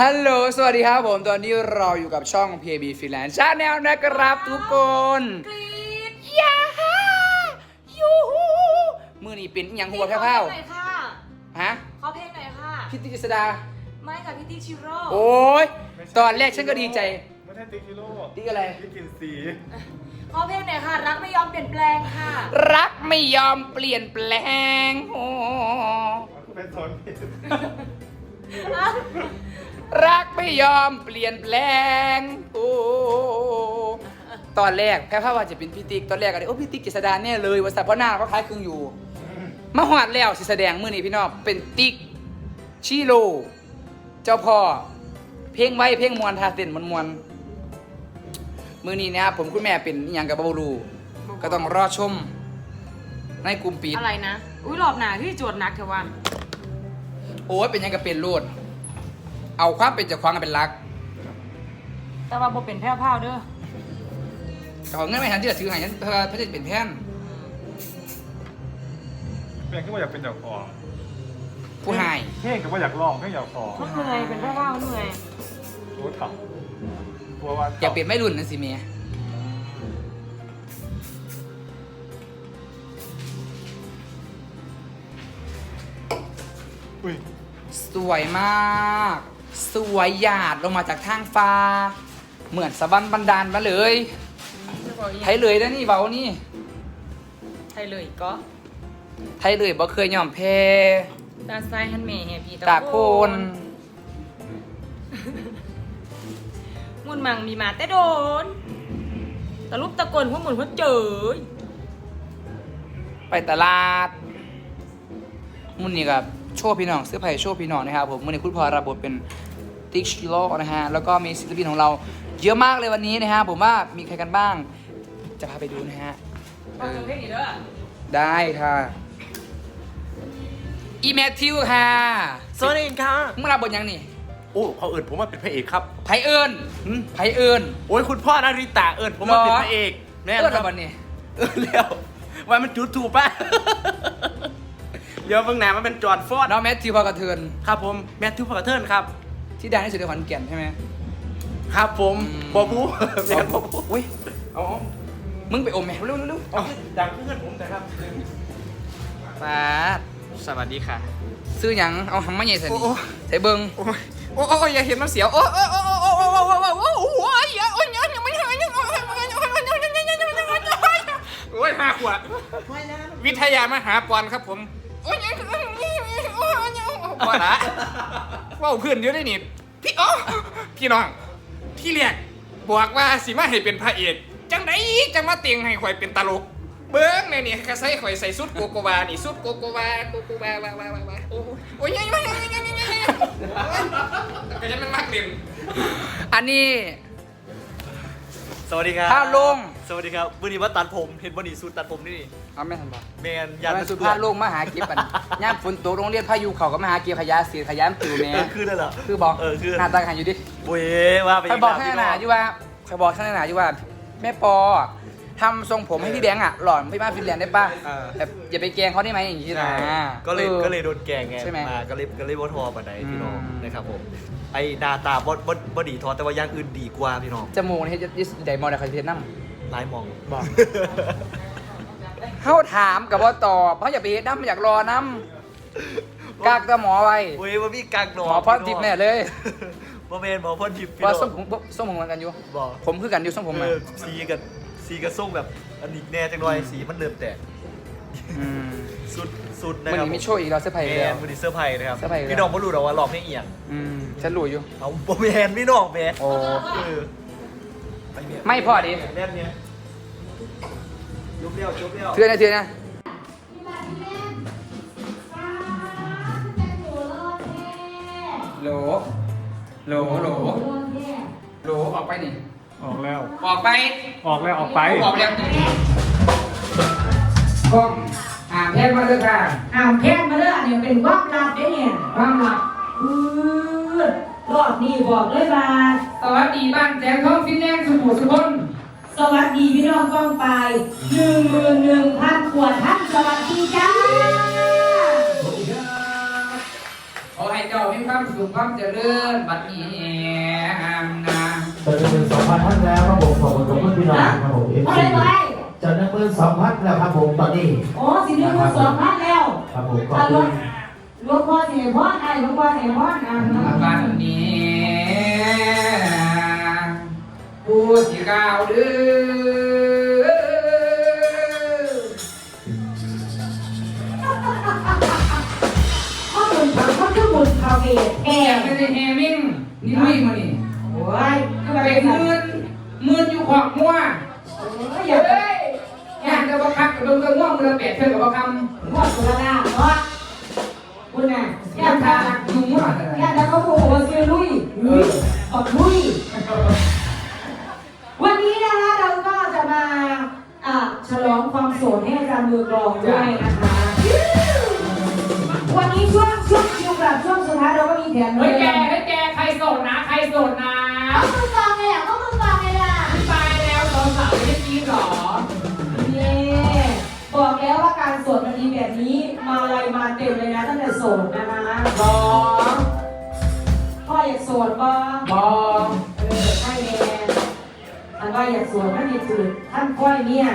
ฮัลโหล สวัสดีครับผม ตอนนี้เราอยู่กับช่อง PB Finland Channel นะครับทุกคนกรี๊ดยาฮ่ายูฮูมือนี่เป็นอหยังหัวแพ้วขอเพลงหน่อยค่ะๆฮะ ขอเพลงหน่อยค่ะ พี่ติกฤษดา ไม่ค่ะพี่ติ๊กชิโร่โอ้ย ตอนแรกฉันก็ดีใจ ไม่ใช่ติ๊กกิโลติ๊กอะไร ติ๊กกินสีขอเพลงหน่อยค่ะ รักไม่ยอมเปลี่ยนแปลงค่ะ รักไม่ยอมเปลี่ยนแปลงโอ้เป็นโซนผิด รักไม่ยอมเปลี่ยนแปลงโอ้ตอนแรกแพ้ภาพว่าจะเป็นพี่ติ๊กตอนแรกก็เลยโอ้พี่ติ๊กกฤษดาแน่เลยว่าแต่เพราะหน้าก็คล้ายคลึงอยู่ มาหอดแล้วสิแสดงมือนี้พี่น้องเป็นติ๊กชิโร่เจ้าพ่อเพลงไว้เพลงมวนทาเต้นมวนมวนๆมือนี้นะครับผมคุณแม่เป็นอหย่างกับบารูก็ต้องรอชม ในกลุ่มปิดอะไรนะ อุ้ยหลอบหนาที่จวดนักเถอะวันโอ้ยเป็นหยังกับเป็นโลด เอาความเป็นเจ้าของกันเป็นหลักแต่ว่าบ่เป็นแพ้วพราวเด้อเขาเงินไม่ทันที่จะซื้อใหายันเพื่อเพื่อจะเป็นแทนเพียงก็ว่าอยากเป็นเจ้าของผู้ให้เพียงก็ว่าอยากลองเพียงอยากของเขาเหนื่อยเป็นแพ้วพราวเหนื่อยโอ้ถังกลัวว่าอยากเปลี่ยนไม่รุ่นนั่นสิเมียอุ้ยสวยมาก สวยหยาดลงมาจากทางฟ้า เหมือนสวรรค์บันดาลมาเลยไทยเลยนะนี่เบานี่ใช่เลยก็ ไทยเลยบ่เคยยอมแพ้ตาซ้ายฮันเมย์พี่ตากโคนมุนมังมีมาแต่โดนตะลุบตะกนหัวหมุนหัวเจยไปตลาด มุนนี่กับโชว์พี่น้องเสื้อผ้าโชว์พี่น้องนะครับผมมุนนี่คุณพอระบบเป็นติ๊กชิโร่นะฮะแล้วก็มีศิลปินของเราเยอะมากเลยวันนี้นะฮะผมว่ามีใครกันบ้าง จะพาไปดูนะฮะฟังเพลงนี้เด้อได้ค่ะอีแมทธิวค่ะสวัสดีค่ะมึงรับบทยังนี่โอ้เขาเอิญผมว่าเป็นพระเอกครับไผเอิญไผเอิญโอ้ยคุณพ่อนาริตาเอิญผมว่าหรอเป็นพระเอกแน่เอิญครัรับบทนี่เอิญแล้วว่ามันจุดถูกป่ะ เดี๋ยวเบิ่งหนามันเป็นจอร์ดฟอร์ดน้องแมทธิวพอกระเทือนครับผมแมทธิวพากเทิร์นครับ ที่ดังที่สุดในขอนแก่นใช่ไหม ครับผมอืม บอบูแมนบอบูอุ้ยเอามึงไปอมแมวเร็วเร็วเอาดังเพื่อนผมแต่ครับๆฟาดสวัสดีค่ะ ซื้อหยังเอาหำมาใหญ่ใส่นี่โอ้ใส่เบิงโอ้ยโอ้ยโอ้ยอย่าเห็นมันเสียวโอ้ยโอ้ยโอ้ยโอ้ยโอ้ยโอ้ยโอ้ยโอ้ยโอ้ยอย่าโอ้ยยังไม่หายยังโอ้ยโอ้ยโอ้ยโอ้ยโอ้ยโอ้ยโอ้ยโอ้ยโอ้ยโอ้ยห้าขวดวิทยามหาปอนครับผมโอ้ยยังโอ้ยโอ้ยโอ้ย ว่าละว่าเพื่อนเยอะได้นี่พี่อ๋อพี่น้อง ที่เรียกบอกว่าสิมาให้เป็นพระเอกจังไดจังมาเตียงให้ข่อยเป็นตลก เบิ้งในนี่กระใส่ข่อยใส่สุดโกโกวานี่สุดโกโกวาโกโกวาวาวาวาวาโอ้ยโอ้ยยังยังยังยังยังยังยังก็จะเป็นมากเรียนอันนี้สวัสดีครับผ้าโลงสวัสดีครับวันนี้ว่าตัดผมเห็นวันนี้สูตรตัดผมนี่ เอาไม่ทันบอกแมนยานสุภาพโลงมาหาเก็บกันย่ามฝนตกโรงเรียนพายุเขาก็มาหาเก็บขยะเสียขยะปิวแม่เออคือนั่นเหรอคือบอกเออคือหน้าตาหันอยู่ดิเว้ยว่าไปใครบอกให้หนาอยู่ว่าใครบอกให้หนาอยู่ว่า แม่ปอทำทรงผมให้พี่แบงค์อะหล่อนพี่มาฟินแลนด์ได้ป่ะแบบอย่าไปแกล้งเขาได้ไหมอย่างนี้นะก็เลยออก็เลยโดนแกล้งไงใช่ไหมมาก็เลยก็เลยว่าทอปันไดพี่น้องอืมนะครับผมไอ้หนาตาบ่บ่บ่ดีทอแต่ว่าอย่างอื่นดีกว่าพี่น้องจมูกนี่จะยิสไดมอลไดคอนเทนต์นั่ร้ายมองบอก เขาถามกับว่าตอบเพราะอย่าไปเฮ็ดน้ำอยากรอน้ำกากตะหมอไว้เว้ยว่าพี่กักหนอหมอพรทิพย์แน่เลยว่าเมนหมอพรทิพย์พี่ว่าน้ส้อมงผมส้มผมเหมือนกันอยู่บอกผมคือกันอยู่ส้มผมเออะอสีกับสีกับส้มแบบอันนี้แน่จังเลยสีมันเริ่มแตกมสุดสุดนะมันครับมีโชว์อีกเราเสื้อผ้าแมอีกแล้วนวันนี้เสื้อร์ไผ่นะครับเสื้อร์ไผ่อีกแล้วพี่น้องไม่รู้หรอกว่าหลอกให้เอียงอืมฉันรู้อยู่เอาโบแมนพี่น้องแมนโอ้เออไปเมียไม่พอดิแน่นเนี่ย จุ๊บเดียวจุ๊บเดียวเทือนนะเทือนนะโหลโหลโหลโหลออกไปนี่ออกแล้ว ออกไปออกแล้วออกไปออกแล้วกล้องอ่าแพงมาเลยค่ะอ้าวแพงมาเลยอันนี้เป็นความลับเด้เนี่ยความลับอือรอบนี้บอกเลยว่าสวัสดีบ้านแจงทองฟินแลนด์สมุทรสุพน สวัสดีพี่น้องกองไปหนึ่งหมื่นหนึ่งพันขวดท่านสวัสดีจ้าขอให้เจ้ามีความสุขความเจริญบัดนี้นะจะหนึ่งหมื่นสองพันท่านแล้วครับผมขอบคุณทุกพี่น้องครับผมเอฟเอาซีเลยจะนึ่งหมื่นสองพันแล้วครับผมตอนนี้โอ้สิหนึ่งหมื่นสองพันแล้วครับผมขอบอะหลคุณหลวงพ่อเสียพ่อไอ้หลวงพ่อเสียพ่ออะบัดนี้ ผู้สิกล่าวเดือข้อมูลทางข้อมูลคาเฟ่แอแอบบไม่ได้แฮมิงนี่ลุยมานี่โอ้ยก็ไปไปมืนมืนอยู่ขอบมัวอเฮ้ย่ายงานจะบังคับกับดงกระง่วงมือละแปดเท่ากับบังคับพ่อสุรดาเพราะคุณน่ะยาย่าทาทาอยู่มั่วแต่ย่าทาเขาโมโหซื้อลุยลุยออกลุย วันนี้นะคะเราก็จะมาอ่าฉลองความโสดให้อาจารย์มือกลองด้วยนะคะ วันนี้ช่วงช่วงคิวกับช่วงสุดท้ายเราก็มีแถมเฮ้ยแกเฮ้ยแกใครโสดนะ ใครโสดนะก็มือกลองไงอะก็มือกลองไงล่ะตายแล้วสาวสาวไม่ได้กินหรอนี่บอกแล้วว่าการโสดมันดีแบบนี้มาอะไรมาเต็มเลยนะตั้งแต่โสดนะคะบอพ่ออยากโสดบ่บอเออใช่แน่อัน ว่าอยากโสดไม่มีจืดท่านก้อยเนี่ย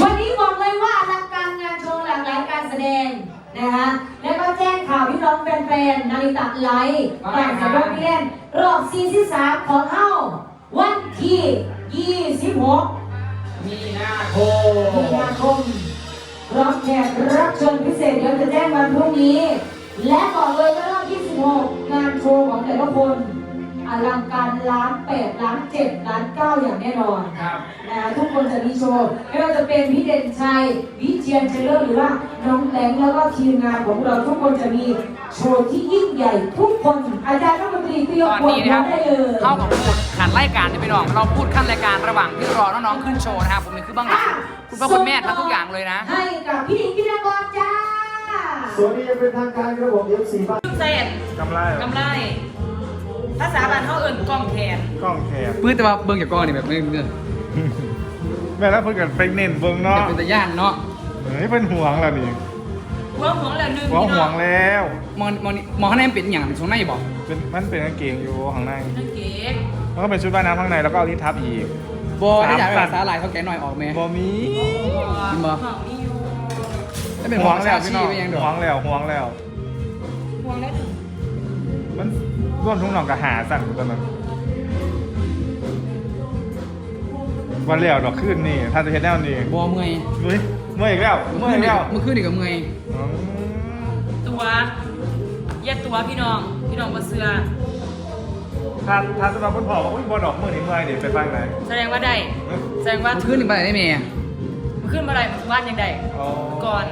วันนี้บอกเลยว่าอลังการงานโชว์หลากหลายการแสดงนะคะแล้วก็แจ้งข่าวพี่น้องแฟนๆนาฬิตาไลฟ์การแสดงพี่เล่นรอบซีซั่นสามของเฮาวันที่26มีหน้าโคมีนาคมรับแขกรับเชิญพิเศษเดี๋ยวจะแจ้งวันพรุ่งนี้ และบอกเลยว่ารอบ26 งานโชว์ของแต่ละคน อลังการล้านแปดล้านเจ็ดล้านเก้าอย่างแน่นอนครับนะทุกคนจะมีโชว์ไม่ว่าจะเป็นพี่เด่นชัยวิเชียนเจริญหรือว่าน้องแหลงแล้วก็ทีมงานของเราทุกคนจะมีโชว์ที่ยิ่งใหญ่ทุกคนอาจารย์รัฐมนตรีเตรียมตอนปวดนี้หันะควรับได้เลยเข้ากับพูดขันรายการที่ไปน้องเราพูดขั้นรายการระหว่างที่รอน้องๆขึ้นโชว์นะครับผมนี่คือเบ้างหลังคุณพ่อคุณแม่ทำทุกอย่างเลยนะ ให้กับพี่หญิงพิธากรจ้าสวัสดีจะเป็นทางการครับผมเอฟซีบ้านเสร็จกำไรกำไร ภาษาบ้านเขาเอิ่นกล้องแขนกล้องแคบปื้ดแต่ว่าเบิ้งจากกล้องนี่แบบไม่เงินแม่แล้วเพิ่งกันไปเน้นเบิ่งเนาะเป็นตะย่านเนาะเฮ้ยเป็นห่วงแล้วนี่หัวหวงแล้วหนึงห่วงพี่ห่วน้องงแล้ว มองมองมองข้างในมันเป็นอย่างช่วงในบอกเป็นมันเป็นกางเกงอยู่ข้างในนั่นเก๋กมันก็เป็นชุดว่ายน้ำข้างในแล้วก็เอาลิทับอีก บอได้อยากไปสามสัตว์ภาษาลายเขาแกหน่อยออกไหม บ่มีจริงบ่ห่วงนี่อยู่ถ้าเป็นห่ขวองงภาแล้วษาพี่ชีน้องไปยังดอห่วกงแล้วห่วงแล้ว ห่วงแล้วถึงมัน ร่วมทุ่งหนองกระหาสั่นตอนนั้นวันเลี้ยวดอกขึ้นนี่ท่านจะเห็นแนวนี่บอเมื่อยนุ้ยเมื่อยอีกแล้วเมื่อยอีกแล้วเมื่อคืนนี่กับเมื่อยอืมตัวแยกตัวพี่น้อง พี่น้องบ่เสือถ้าถ้าสำหรับคนผอมว่าอุ้ยบอดอกเมื่อยนี่เมื่อยนี่ไปฟังไหนแสดงว่าได้ แสดงว่าเมื่อคืนนี่ไปไหนได้เมย์มันขึ้นมาอะไรมันว่านยังได้อ๋อก่อน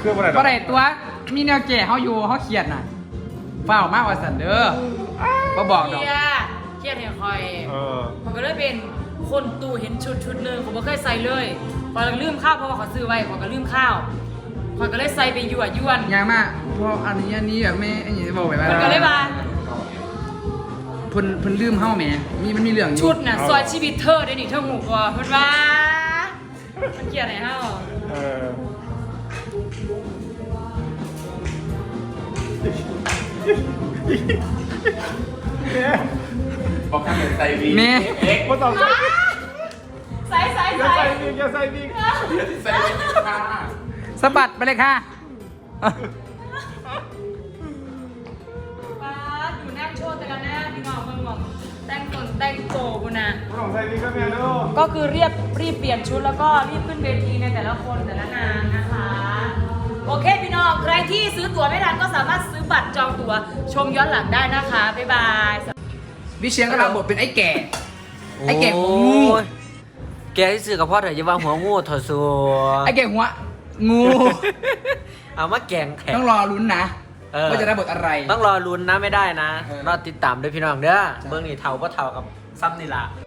เครื่องอะไรดอกก็ได้ตัวมีแนวแก่เขาอยู่เขาเครียดน่ะ เฝ้ามากกว่าสันเด้อบ่บอกดอก เครียดเครียดเห็นคอยเออมันก็เลยเป็นคนตู่เห็นชุดชุดหนึ่งผมไม่เคยใส่เลยพอลืมข้าวเพราะว่าเขาซื้อไว้ผมก็ลืมข้าวผมก็เลยใส่ไปยั่วยวน ยากมากเพราะอันนี้อันนี้แบบไม่อันนี้จะบอกแบบว่ามันก็เลยมาเพิ่นเพิ่นลืมเฮาแหมมีมันมีเรื่องอยู่ชุดน่ะซอยชีวิตเธอได้หนิเธอหูกว่าเพิ่นว่ามันเกลียดไหนเฮาเออ บอกกันเป็นไซวีแม่ เอ็กบ่ต้องใส่ใส่ใส่อย่าใส่ใส่ดิอย่าใส่ดิไซวีค่ะสะบัดไปเลยค่ะป้าดอยู่นั่งโชว์แต่ละหน้าพี่น้องเบิ่งบอกแต่งตนแต่งโตกูนะบ่ต้องใส่ดิก็แม่เด้อก็คือเรียบรีบเปลี่ยนชุดแล้วก็รีบขึ้นเวทีในแต่ละคนแต่ละนางนะคะ โอเคพี่น้อง ใครที่ซื้อตั๋วไม่ทันก็สามารถซื้อบัตรจองตั๋วชมย้อนหลังได้นะคะ บ๊ายบาย วิเชียนก็รับบทเป็นไอ้แก่ ไอ้แก่หัวงูโอ้ยแกที่ซื้อกับพ่อเถอะอย่าวางหัวงูเถอะสัวไอ้แก่หัวงูเอามาแกงแขก ต้องรอลุ้นนะเออ ว่าจะได้บทอะไร ต้องรอลุ้นนะไม่ได้นะ เออรอติดตามด้วยพี่น้องเด้อใช่เบื้องนี่เท่าก็เท่ากับซ้ำนี่ละเ